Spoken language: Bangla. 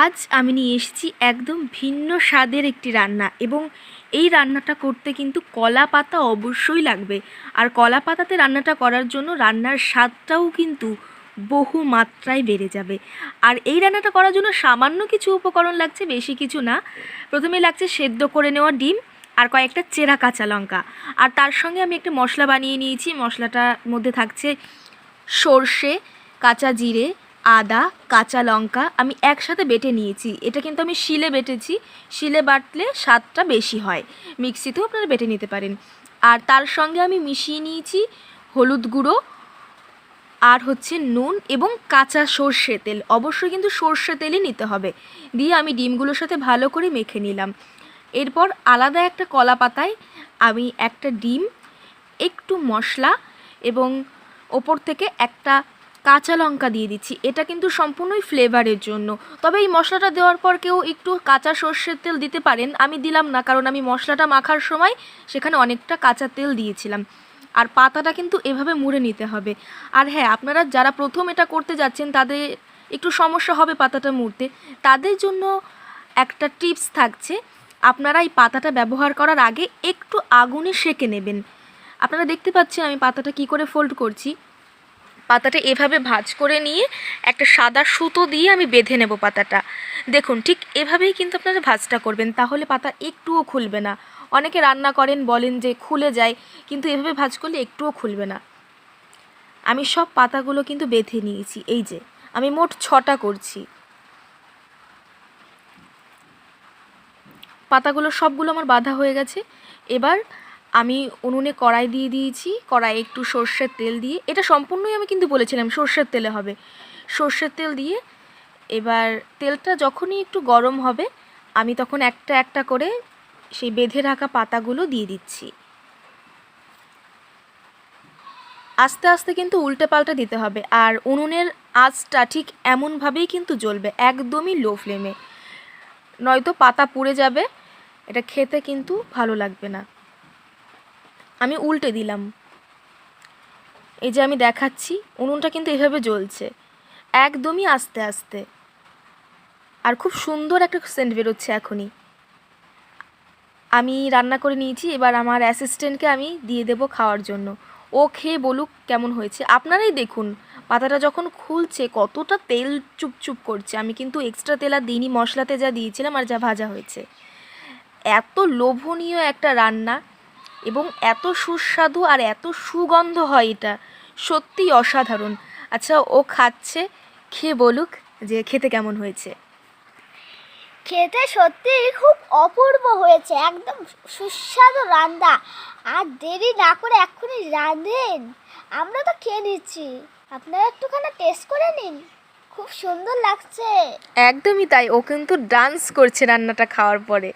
আজ আমি নিয়ে এসেছি একদম ভিন্ন স্বাদের একটি রান্না এবং এই রান্নাটা করতে কিন্তু কলা পাতা অবশ্যই লাগবে। আর কলা পাতাতে রান্নাটা করার জন্য রান্নার স্বাদটাও কিন্তু বহু মাত্রায় বেড়ে যাবে। আর এই রান্নাটা করার জন্য সামান্য কিছু উপকরণ লাগছে, বেশি কিছু না। প্রথমে লাগছে সেদ্ধ করে নেওয়া ডিম আর কয়েকটা চেরা কাঁচা লঙ্কা। আর তার সঙ্গে আমি একটা মশলা বানিয়ে নিয়েছি। মশলাটার মধ্যে থাকছে সর্ষে, কাঁচা জিরে আদা, কাঁচা লঙ্কা আমি একসাথে বেটে নিয়েছি। এটা কিন্তু আমি শিলে বেটেছি। শিলে বাটলে স্বাদটা বেশি হয়। মিক্সিতেও আপনারা বেটে নিতে পারেন। আর তার সঙ্গে আমি মিশিয়ে নিয়েছি হলুদ গুঁড়ো আর হচ্ছে নুন এবং কাঁচা সর্ষে তেল। অবশ্যই কিন্তু সর্ষে তেলই নিতে হবে। দিয়ে আমি ডিমগুলোর সাথে ভালো করে মেখে নিলাম। এরপর আলাদা একটা কলা পাতায় আমি একটা ডিম, একটু মশলা এবং ওপর থেকে একটা কাঁচা লঙ্কা দিয়ে দিচ্ছি। এটা কিন্তু সম্পূর্ণই ফ্লেভারের জন্য। তবে এই মশলাটা দেওয়ার পর কেউ একটু কাঁচা সর্ষের তেল দিতে পারেন। আমি দিলাম না, কারণ আমি মশলাটা মাখার সময় সেখানে অনেকটা কাঁচা তেল দিয়েছিলাম। আর পাতাটা কিন্তু এভাবে মুড়ে নিতে হবে। আর হ্যাঁ আপনারা যারা প্রথম এটা করতে যাচ্ছেন, তাদের একটু সমস্যা হবে পাতাটা মুড়তে। তাদের জন্য একটা টিপস থাকছে, আপনারা এই পাতাটা ব্যবহার করার আগে একটু আগুনে সেকে নেবেন। আপনারা দেখতে পাচ্ছেন আমি পাতাটা কি করে ফোল্ড করছি। পাতাটা এভাবে ভাঁজ করে নিয়ে একটা সাদা সুতো দিয়ে আমি বেঁধে নেব পাতাটা। দেখুন, ঠিক এভাবেই কিন্তু আপনারা ভাঁজটা করবেন, তাহলে পাতা একটুও খুলবে না। অনেকে রান্না করেন, বলেন যে খুলে যায়, কিন্তু এভাবে ভাঁজ করলে একটুও খুলবে না। আমি সব পাতাগুলো কিন্তু বেঁধে নিয়েছি, এই যে, আমি মোট ছটা করছি। পাতাগুলো সবগুলো আমার বাঁধা হয়ে গেছে। এবার আমি উনুনে কড়াই দিয়ে দিয়েছি কড়াই একটু সর্ষের তেল দিয়ে, এটা সম্পূর্ণই আমি কিন্তু বলেছিলাম সর্ষের তেলে হবে। সর্ষের তেল দিয়ে এবার তেলটা যখনই একটু গরম হবে, আমি তখন একটা একটা করে সেই বেঁধে রাখা পাতাগুলো দিয়ে দিচ্ছি। আস্তে আস্তে কিন্তু উল্টে পাল্টা দিতে হবে আর উনুনের আঁচটা ঠিক এমনভাবেই কিন্তু জ্বলবে, একদমই লো ফ্লেমে। নয়তো পাতা পুড়ে যাবে, এটা খেতে কিন্তু ভালো লাগবে না। আমি উল্টে দিলাম। এই যে আমি দেখাচ্ছি, উনুনটা কিন্তু এভাবে জ্বলছে। একদমই আস্তে আস্তে। আর খুব সুন্দর একটা সেন্ট বেরোচ্ছে এখনই। আমি রান্না করে নিয়েছি, এবার আমার অ্যাসিস্ট্যান্টকে আমি দিয়ে দেবো খাওয়ার জন্য। ও খেয়ে বলুক কেমন হয়েছে। আপনারাই দেখুন, পাতাটা যখন খুলছে কতটা তেল চুপচুপ করছে। আমি কিন্তু এক্সট্রা তেল আর দিইনি, মশলাতে যা দিয়েছিলাম আর যা ভাজা হয়েছে। এত লোভনীয় একটা রান্না। এবং এত সুস্বাদু আর এত সুগন্ধ হয় এটা। সত্যিই অসাধারণ। আচ্ছা ও খাচ্ছে। খেয়ে বলুক যে খেতে কেমন হয়েছে। খেতে সত্যি খুব অপূর্ব হয়েছে। একদম সুস্বাদু রান্না। আর দেরি না করে এক্ষুনি রাঁধেন। আমরা তো খেয়ে নিচ্ছি। আপনারা একটুখানি টেস্ট করে নিন। খুব সুন্দর লাগছে। একদমই তাই। ও কিন্তু ডান্স করছে রান্নাটা খাওয়ার পরে।